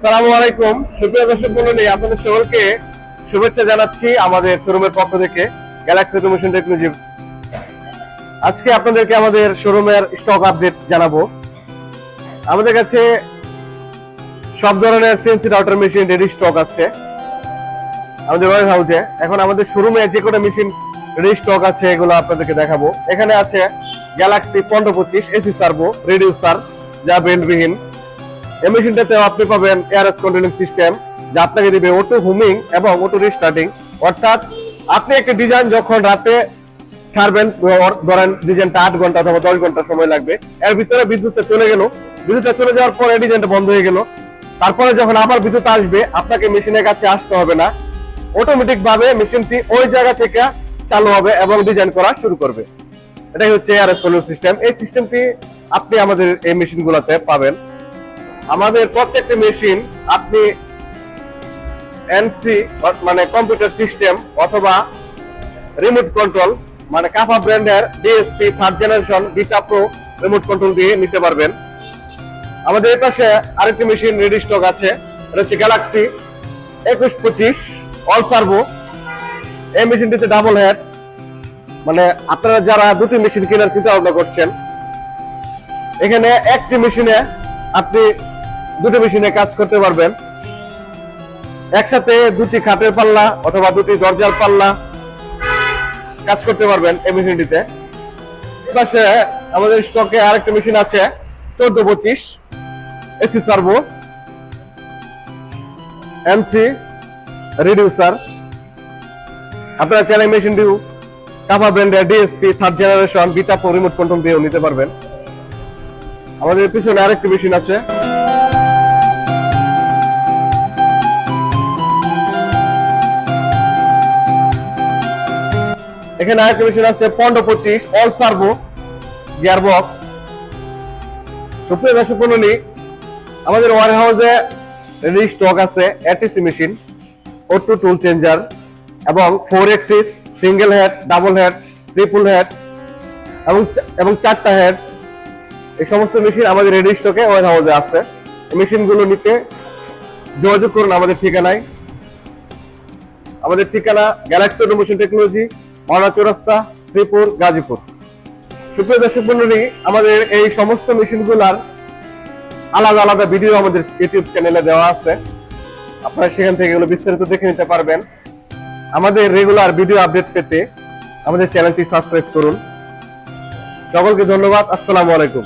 সালামু আলাইকুম। সুপ্রিয় দর্শক মন্ডলী আপনাদের সকলকে শুভেচ্ছা জানাচ্ছি আমাদের শোরুমের পক্ষ থেকে গ্যালাক্সি অটোমেশন টেকনোলজি আজকে আপনাদেরকে আমাদের শোরুমের স্টক আপডেট জানাব। আমাদের কাছে সব ধরনের CNC router machine ready stock আছে। আমাদের ওয়ার হাউসে এখন আমাদের শোরুমে যে কোনো মেশিন রেডি স্টক আছে, এগুলো আপনাদেরকে দেখাবো। এখানে আছে গ্যালাক্সি পনেরো পঁচিশ এসি সার্ভো রেডিউসার যা বেল্টবিহীন এই আপনি পাবেন এয়ারএস কন্ট্রোলিং সিস্টেম যা আপনাকে দিবে অটো হুমিং এবং অটো রিস্টার্টিং অর্থাৎ আপনি একটা ডিজাইন যখন রাতে ছাড়বেন ধরেন ডিজাইনটা আট ঘণ্টা অথবা দশ ঘণ্টা সময় লাগবে, এর ভিতরে বিদ্যুৎটা চলে গেল। বিদ্যুৎটা চলে যাওয়ার পরে ডিজাইনটা বন্ধ হয়ে গেল। তারপরে যখন আবার বিদ্যুৎ আসবে, আপনাকে মেশিনের কাছে আসতে হবে না। অটোমেটিক ভাবে মেশিনটি ওই জায়গা থেকে চালু হবে এবং ডিজাইন করা শুরু করবে। এটাই হচ্ছে কন্ট্রোল সিস্টেম এই সিস্টেমটি আপনি আমাদের এই মেশিনগুলোতে পাবেন। আমাদের প্রত্যেকটা মেশিন আপনি এনসি মানে কম্পিউটার সিস্টেম অথবা রিমোট কন্ট্রোল মানে কাফা ব্র্যান্ডের DSP third generation beta pro remote control দিয়ে নিতে পারবেন। আমাদের এই পাশে আরেকটি মেশিন রেডি স্টক আছে, এটা হচ্ছে গ্যালাক্সি একুশ পঁচিশ অল সার্ভো। এই মেশিনটিতে ডাবল হেড মানে আপনারা যারা দুটি মেশিন কেনার চিন্তা ভাবনা করছেন, এখানে একটি মেশিনে আপনি দুটি মেশিনে কাজ করতে পারবেন। একসাথে দুটি খাটের পাল্লা অথবা দুটি দরজার পাল্লা কাজ করতে পারবেন এই মেশিনটিতে। পাশে আমাদের স্টকে আরেকটা মেশিন আছে, চোদ্দ পঁচিশ এসি সার্ভো এমসি রিডিউসার। আপনারা চ্যানেল মেশিনটি কাফা ব্র্যান্ডের DSP, third generation, beta remote control দিয়েও নিতে পারবেন। আমাদের পিছনে আরেকটি মেশিন আছে। এখানে আরেকটি মেশিন আছে, পনেরো পঁচিশ অল সার্ভো গিয়ার বক্স সুপ্রিয় দর্শক মন্ডলী, আমাদের ওয়ার হাউসে রেডি স্টক আছে ATC machine auto tool changer এবং four axis single head double head triple head এবং এবং চারটা হেড এই সমস্ত মেশিন আমাদের রেডি স্টকে ওয়ার হাউসে আছে। এই মেশিনগুলো নিতে যোগাযোগ করুন আমাদের ঠিকানায়। আমাদের ঠিকানা Galaxy Automation Technology Mahona Chowrasta Sreepur, Gazipur. সুপ্রিয় দর্শক মন্ডলী, আমাদের এই সমস্ত মেশিনগুলার আলাদা আলাদা ভিডিও আমাদের ইউটিউব চ্যানেলে দেওয়া আছে। আপনারা সেখান থেকে এগুলো বিস্তারিত দেখে নিতে পারবেন। আমাদের রেগুলার ভিডিও আপডেট পেতে আমাদের চ্যানেলটি সাবস্ক্রাইব করুন। সকলকে ধন্যবাদ। আসসালামু আলাইকুম।